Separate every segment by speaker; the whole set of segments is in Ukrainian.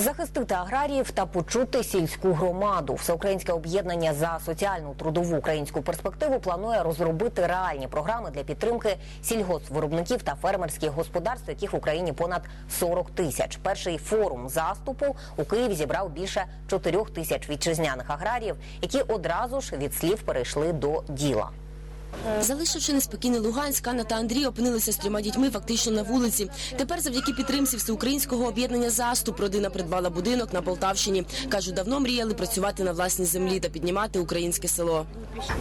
Speaker 1: Захистити аграріїв та почути сільську громаду. Всеукраїнське об'єднання за соціальну трудову українську перспективу планує розробити реальні програми для підтримки сільгоспвиробників та фермерських господарств, яких в Україні понад 40 тисяч. Перший форум заступу у Києві зібрав більше 4 тисяч вітчизняних аграріїв, які одразу ж від слів перейшли до діла.
Speaker 2: Залишивши неспокійний Луганськ, Анна та Андрій опинилися з трьома дітьми фактично на вулиці. Тепер, завдяки підтримці всеукраїнського об'єднання заступ, родина придбала будинок на Полтавщині. кажуть, давно мріяли працювати на власній землі та піднімати українське село.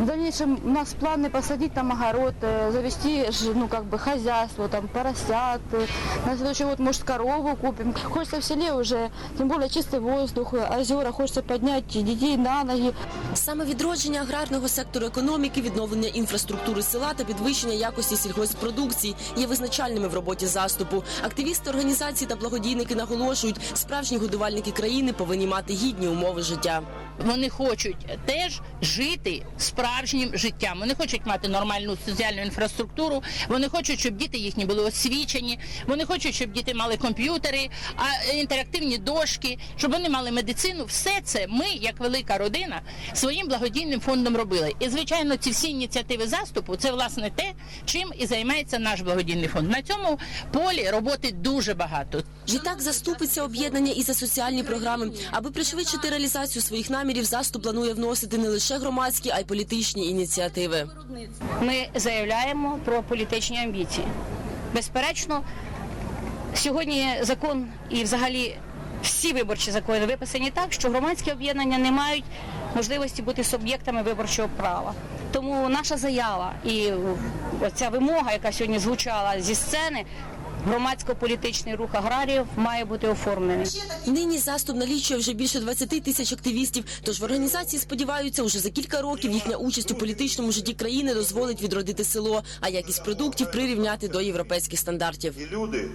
Speaker 3: В дальнейшем у нас планы посадить там огород, э, завести ж- ну как бы хозяйство, там поросят. э, На следующий год, может, корову купим. Хочется в селе уже, тем более чистый воздух, э, озера, хочется поднять детей на ноги.
Speaker 2: Саме відродження аграрного сектору економіки, відновлення інфраструктури села та підвищення якості сільгосппродукції є визначальними в роботі заступу. Активісти організації та благодійники наголошують, справжні годувальники країни повинні мати гідні умови життя.
Speaker 4: Вони хочуть теж жити справжнім життям. Вони хочуть мати нормальну соціальну інфраструктуру. Вони хочуть, щоб діти їхні були освічені. Вони хочуть, щоб діти мали комп'ютери, а інтерактивні дошки, щоб вони мали медицину. Все це ми, як велика родина, своїм благодійним фондом робили. І звичайно, ці всі ініціативи заступу це власне те, чим і займається наш благодійний фонд. На цьому полі роботи дуже багато.
Speaker 2: Відтак заступиться об'єднання і за соціальні програми. Аби пришвидшити реалізацію своїх намірів, заступ планує вносити не лише громадські, а й політичні ініціативи.
Speaker 5: ми заявляємо про політичні амбіції. Безперечно, сьогодні закон і взагалі всі виборчі закони виписані так, що громадські об'єднання не мають можливості бути суб'єктами виборчого права. Тому наша заява і ця вимога, яка сьогодні звучала зі сцени, громадсько-політичний рух аграріїв має бути оформлений.
Speaker 2: Нині заступ налічує вже більше 20 тисяч активістів. Тож в організації сподіваються, уже за кілька років їхня участь у політичному житті країни дозволить відродити село, а якість продуктів прирівняти до європейських стандартів.
Speaker 6: Люди